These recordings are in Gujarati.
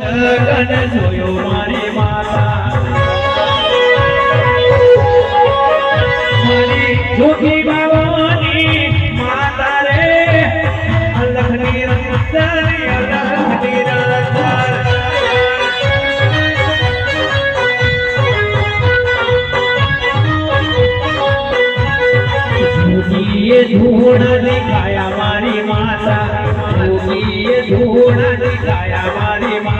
ગગન જોયો મારી માતા મારી જોગી બાવાની માતા રે અલખની રંગસરી અલખની રંગસર જોગીએ ધૂળ દેખાયા મારી માતા જોગીએ ધૂળ દેખાયા મારી માતા જોગીને ગગન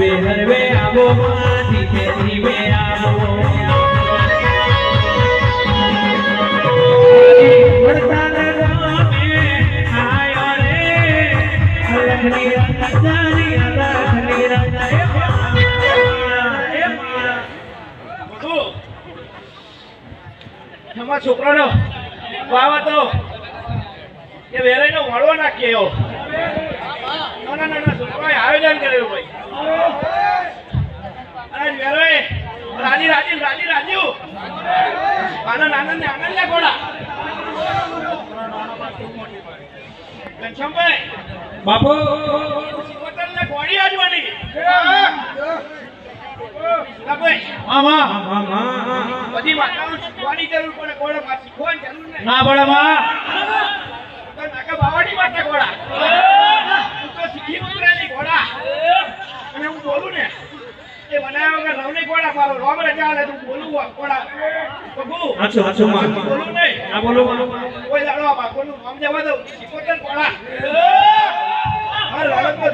હરવે હરવે આવો ધીમે ધીમે આવો. છોકરાનો વાવા તો એ વેરાઈનો મળવા નાખીએ એવો ના ના છોકરાએ આયોજન કરેલું ભાઈ રાજી રાજી રાજી રાજી આનંદ આનંદ ને આનંદ ને ઘોડા. ઘનશ્યામભાઈ બાપુ. સિકોતરને ઘોડી આજવાની ભાઈ આમાં આમાં. કોડા મારો રોમરે ચાલે તું બોલું હોય કોડા બગુ હાચો હાચો નહીં. બોલું સમજાવા દઉં. કોડા હર રોડકો